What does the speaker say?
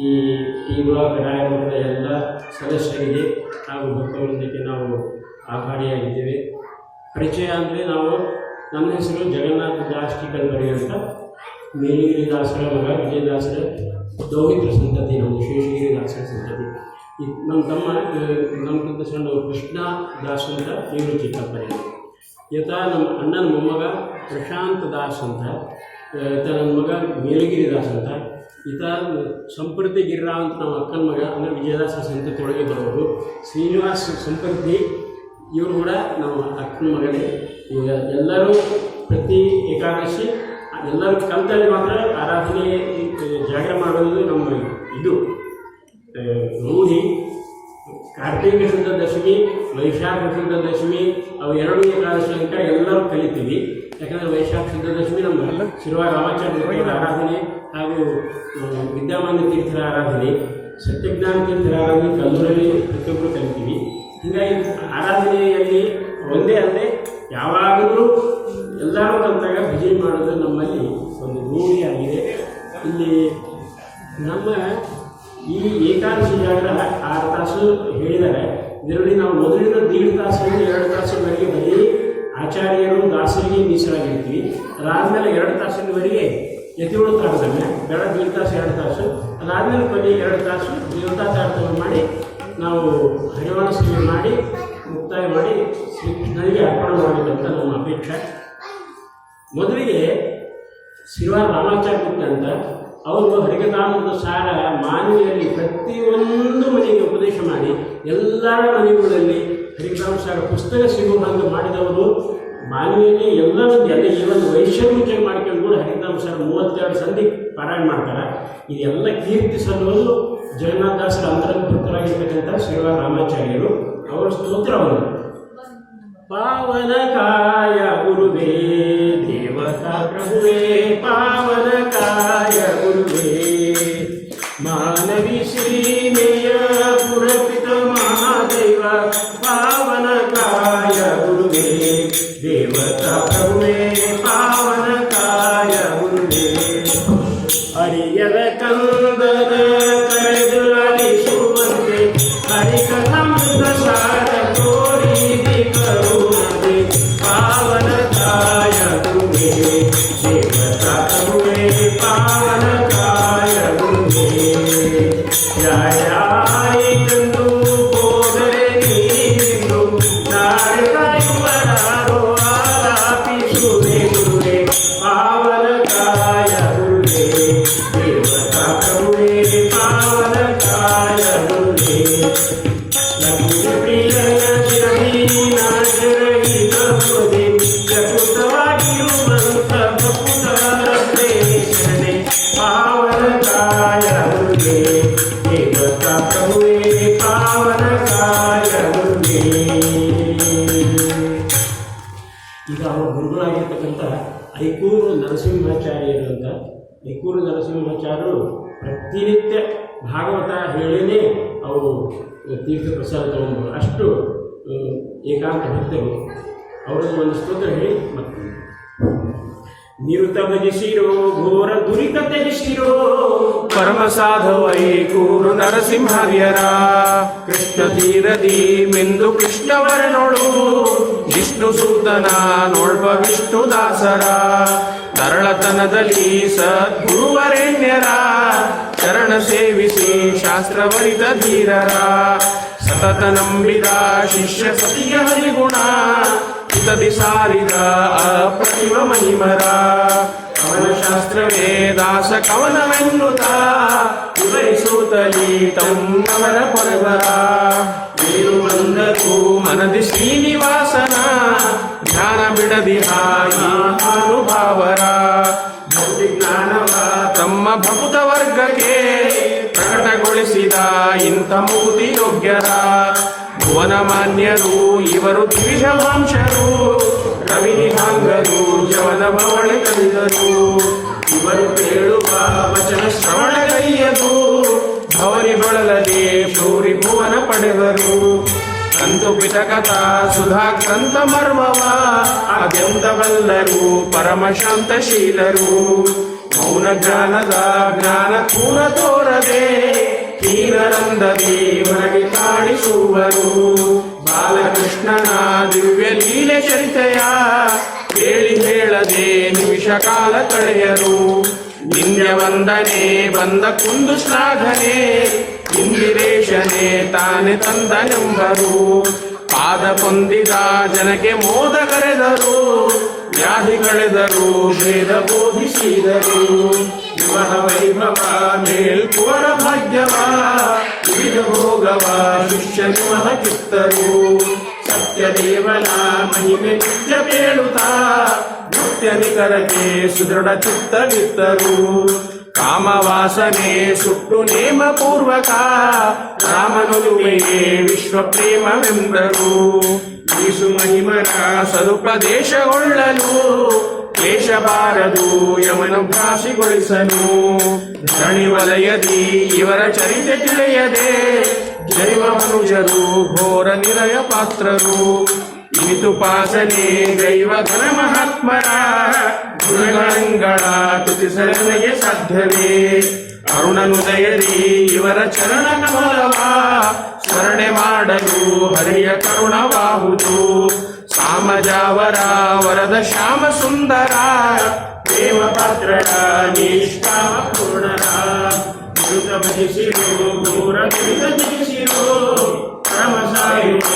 ಈ ಬ್ಲಾಕ್ ರಾಯಮಠದ ಎಲ್ಲ ಸದಸ್ಯರಿಗೆ ಹಾಗೂ ಭಕ್ತರೊಂದಿಗೆ ನಾವು ಆಭಾರಿಯಾಗಿದ್ದೇವೆ ಪರಿಚಯ ಅಂದರೆ ನಾವು ನನ್ನ ಹೆಸರು ಜಗನ್ನಾಥ ದಾಸ್ ಟಿಕಲ್ಬರಿ ಅಂತ. ಮೇಲಿಗಿರಿ ದಾಸರ ಮಗ ವಿಜಯದಾಸರ ದೌಹಿತ್ರ ಸಂತತಿ ನಮ್ಮದು ಶೇಷಗಿರಿ ದಾಸರ ಸಂತತಿ. ಈ ನಮ್ಮ ತಮ್ಮ ನಮ್ಮಕ್ಕಿಂತ ಸಣ್ಣ ಕೃಷ್ಣ ದಾಸ್ ಅಂತ, ಇವರು ಚಿಕ್ಕಪ್ಪರಿ ಯಥಾ ನಮ್ಮ ಅಣ್ಣನ ಮೊಮ್ಮಗ ಪ್ರಶಾಂತ ದಾಸ್ ಅಂತ. ಈತ ನನ್ನ ಮಗ ಮೇಲಗಿರಿದಾಸ್ ಅಂತ. ಈತ ಸಂಪ್ರತಿ ಗಿರ್ರಾ ಅಂತ ನಮ್ಮ ಅಕ್ಕನ ಮಗ, ಅಂದರೆ ವಿಜಯದಾಸ ಸಂತತಿಯೊಳಗೆ ಬರೋರು. ಶ್ರೀನಿವಾಸ್ ಸಂಪರ್ತಿ ಇವರು ಕೂಡ ನಮ್ಮ ಅಕ್ಕನ ಮಗನೇ. ಈಗ ಎಲ್ಲರೂ ಪ್ರತಿ ಏಕಾದಶಿ, ಎಲ್ಲರೂ ಕಲ್ತಲ್ಲಿ ಮಾತ್ರ ಆರಾಧನೆ ಜಾಗರ ಮಾಡೋದು ನಮ್ಮ ಇದು. ರೂಢಿ ಕಾರ್ತಿಕ ಶುದ್ಧ ದಶಮಿ ವೈಶಾಖ ಶುದ್ಧ ದಶಮಿ ಅವು ಎರಡು ಏಕಾದಶಿ ಅಂತ ಎಲ್ಲರೂ ಕಲಿತೀವಿ. ಯಾಕಂದರೆ ವೈಶಾಖ ಶುದ್ಧ ದಶಮಿ ನಮ್ಮ ಶಿರುವ ರಾಮಾಚಾರ್ಯ ದೇವರ ಆರಾಧನೆ ಹಾಗೂ ವಿದ್ಯಾಮಾನ ತೀರ್ಥರ ಆರಾಧನೆ, ಸತ್ಯಜ್ಞಾನ ತೀರ್ಥರ ಆರಾಧನೆ ಕಲ್ಲೂರಲ್ಲಿ ಪ್ರತಿಯೊಬ್ಬರು ಕಲಿತೀವಿ. ಹೀಗಾಗಿ ಆರಾಧನೆಯಲ್ಲಿ ಒಂದೇ ಅಲ್ಲದೆ ಯಾವಾಗಲೂ ಎಲ್ಲರೂ ಕಲಿತಾಗ ಭಜನೆ ಮಾಡೋದು ನಮ್ಮಲ್ಲಿ ಒಂದು ರೂಢಿಯಾಗಿದೆ. ಇಲ್ಲಿ ನಮ್ಮ ಈ ಏಕಾದಶಿ ಜಾಗರ ಆರು ತಾಸು ಹೇಳಿದ್ದಾರೆ. ಇದರಲ್ಲಿ ನಾವು ಮೊದಲಿನ ದೀಡ್ ತಾಸು ಎರಡು ತಾಸುವರೆಗೆ ಬರೀ ಆಚಾರ್ಯರು, ದಾಸರಿಗೆ ಮೀಸಲಾಗಿರ್ತೀವಿ. ಅದಾದಮೇಲೆ ಎರಡು ತಾಸಿನವರೆಗೆ ಯತಿಗಳು ತಾಡ್ತಾನೆ ಬೆಳ ದೀಡ್ ತಾಸು, ಎರಡು ತಾಸು. ಅದಾದಮೇಲೆ ಕೊನೆ ಎರಡು ತಾಸು ದೇವತಾಚಾರ್ತನ ಮಾಡಿ ನಾವು ಹರಿವಾಣ ಸೇವೆ ಮಾಡಿ, ಮುಕ್ತಾಯ ಮಾಡಿ ಶ್ರೀಕೃಷ್ಣನಿಗೆ ಅರ್ಪಣೆ ಮಾಡಬೇಕಂತ ನಮ್ಮ ಅಪೇಕ್ಷೆ. ಮೊದಲಿಗೆ ಶ್ರೀವಾರ ರಾಮಾಚಾರ್ಯ ಅಂತ ಅವರು ಹರಿಕಥಾಮೃತ ಸಾರ ಮಾನವಿಯಲ್ಲಿ ಪ್ರತಿಯೊಂದು ಮನೆಗೆ ಉಪದೇಶ ಮಾಡಿ ಎಲ್ಲರ ಮನೆಗಳಲ್ಲಿ ಹರಿಕಥಾಮ ಸಾರ ಪುಸ್ತಕ ಸಿಗುವ ಹಾಗೆ ಮಾಡಿದವರು ಮಾನವಿಯಲ್ಲಿ ಎಲ್ಲ ಅಲ್ಲೇ ಈ ಒಂದು ಮಾಡ್ಕೊಂಡು ಕೂಡ ಹರಿಕಥಾಮ ಸಾರ ಮೂವತ್ತೆರಡು ಸಂಧಿ ಪಾರಾಯಣ ಮಾಡ್ತಾರೆ. ಇದೆಲ್ಲ ಕೀರ್ತಿ ಸಲ್ಲುವುದು ಜಗನ್ನಾಥದಾಸರ ಅಂತರ್ಭಕ್ತರಾಗಿರ್ತಕ್ಕಂಥ ಶ್ರೀವಾ ರಾಮಾಚಾರ್ಯರು ಅವರ ಸ್ತೋತ್ರವನ್ನು. ಪಾವನ ಕಾಯ ಐಕೂರು ನರಸಿಂಹಾಚಾರ್ಯರು ಅಂತ. ನಿಕೂರು ನರಸಿಂಹಾಚಾರ್ಯರು ಪ್ರತಿನಿತ್ಯ ಭಾಗವತ ಹೇಳಿನೇ ಅವರು ತೀರ್ಥ ಪ್ರಸಾದ ತಗೊಂಡ್ರು ಅಷ್ಟು ಏಕಾಂತ ಭಕ್ತರು. ಅವರಲ್ಲಿ ಒಂದು ಸ್ತೋತ್ರ ಹೇಳಿ, ಮತ್ತೆ. ನಿರುತ ಭಜಿಸಿರೋ, ಘೋರ ದುರಿತ ತ್ಯಜಿಸಿರೋ, ಪರಮ ಸಾಧವೈ ಕೂರು ನರಸಿಂಹರ್ಯರ. ಕೃಷ್ಣ ತೀರದಿ, ಮಿಂದು ಕೃಷ್ಣವರನೊಳು ವಿಷ್ಣು ಸೂತನ ನೋಡ್ಬ ವಿಷ್ಣು ದಾಸರ. ತರಳತನದಲ್ಲಿ ಸದ್ಗುರುವರೆಣ್ಯರ. ಚರಣ ಸೇವಿಸಿ ಶಾಸ್ತ್ರವರಿತ ಧೀರರ. ಸತತ ನಂಬಿದ ಶಿಷ್ಯ ಸತಿಯ ಹರಿಗುಣ. ಹಿತದಿ ಸಾರಿದ ಅಪ್ರತಿಮ ಮಹಿಮರ. ಅವನ ಶಾಸ್ತ್ರವೇ ದಾಸ ಕವನವೆನ್ನುತ ಉದಯಿಸುತ್ತಲಿ ತಮ್ಮವರ ಪರವರ ನೀರು ಬಂದರೂ ಮನದಿ ಶ್ರೀನಿವಾಸನ. ಧ್ಯಾನ ಬಿಡದಿ ಹಾಯಿ ಅನುಭಾವರ. ತಮ್ಮ ಭಕ್ತ ವರ್ಗಕ್ಕೆ ಪ್ರಕಟಗೊಳಿಸಿದ ಇಂಥ ಮುಕ್ತಿ ಯೋಗ್ಯರ. ಭುವನ ಮಾನ್ಯರು, ಇವರು ದ್ವಿಷವಂಶರು ರವಿ ನಿಹಾಂಗರು ಜವನ ಬವಳೆ ಕಲಿದರು ಇವರು ಕೇಳುವ ವಚನ ಶ್ರವಣಗೈಯದು ಭವನಿ ಬಳಲದೆ ಶೌರಿ ಭುವನ ಪಡೆದರು. ಕಂತು ಮರ್ಮವ ಅತ್ಯಂತ ಬಲ್ಲರು ಪರಮ ಶಾಂತಶೀಲರು ಮೌನ ಜ್ಞಾನದ ಜ್ಞಾನ ಪೂರ ತೋರದೆ ಆನಂದದಿ ಹೊರಗೆ ಕಾಣಿಸುವರು. ಬಾಲಕೃಷ್ಣನ ದಿವ್ಯ ಲೀಲೆ ಚರಿತೆಯ ಕೇಳಿ ಹೇಳದೆ ನಿಮಿಷ ಕಾಲ ಕಳೆಯರು. ನಿನ್ನೆ ವಂದನೆ ಬಂದ ಕುಂದು ಶ್ಲಾಘನೆ. ಇಂದಿರೇಶನೇ ತಾನೆ ತಂದನೆಂಬರು ಪಾದ ಪೊಂದಿದ ಜನಕ್ಕೆ ಮೋದ ಕರೆದರು ವ್ಯಾಧಿ ಕಳೆದರು ಭೇದ ಬೋಧಿಸಿದರು. ವಿವರ ವೈಭವ, ಮೇಲ್ಕುವರ ಭಾಗ್ಯವ. ವಿವಿಧ ಭೋಗವ, ಶಿಷ್ಯ ನಿಮಹ ಕಿತ್ತರು. ಸತ್ಯದೇವನ ಮಹಿಮೆ ನಿತ್ಯ ಬೇಳುತ್ತಾ ನಿತ್ಯ ನಿಖರಕ್ಕೆ ಸುದೃಢ ಚಿತ್ತವಿತ್ತರು ಕಾಮವಾಸನೆ ಸುಟ್ಟು ನೇಮ ಪೂರ್ವಕ ರಾಮನುಲುಮೆಗೆ ವಿಶ್ವ ಪ್ರೇಮವೆಂದರು ಈಸು ಮಹಿಮರ ಸದುಪದೇಶಗೊಳ್ಳಲು ಕ್ಲೇಶ ಬಾರದು ಯಮನು ಭಾಷಿಗೊಳಿಸಲು ಧರಣಿ ವಲಯದಿ ಇವರ ಚರಿತೆ ತಿಳಿಯದೆ ಜೈವ ಮನುಜರು ಘೋರ ನಿರಯ ಪಾತ್ರರು ಇನಿತು ಪಾಸನೆ ದೈವ ಘನ ಮಹಾತ್ಮರ ಗುಣಗಳಂಗಳ ತುತಿಸಲನೆಗೆ ಸಾಧ್ಯವೇ ಅರುಣನುದಯದಿ ಇವರ ಚರಣ ಕಮಲವ. ಸ್ಮರಣೆ ಮಾಡಲು ಹರಿಯ ಕರುಣವಾಹುದು ಸಾಮಜಾವರ ವರದ ಶ್ಯಾಮ ಸುಂದರ. ಪ್ರೇಮ ಪಾತ್ರ ನಿಷ್ಕಾಮ ಪೂರ್ಣರ. ದುರಿತ ಭಜಿಸಿರು ದೂರ ಪರಮ ಸಾಯುವಿ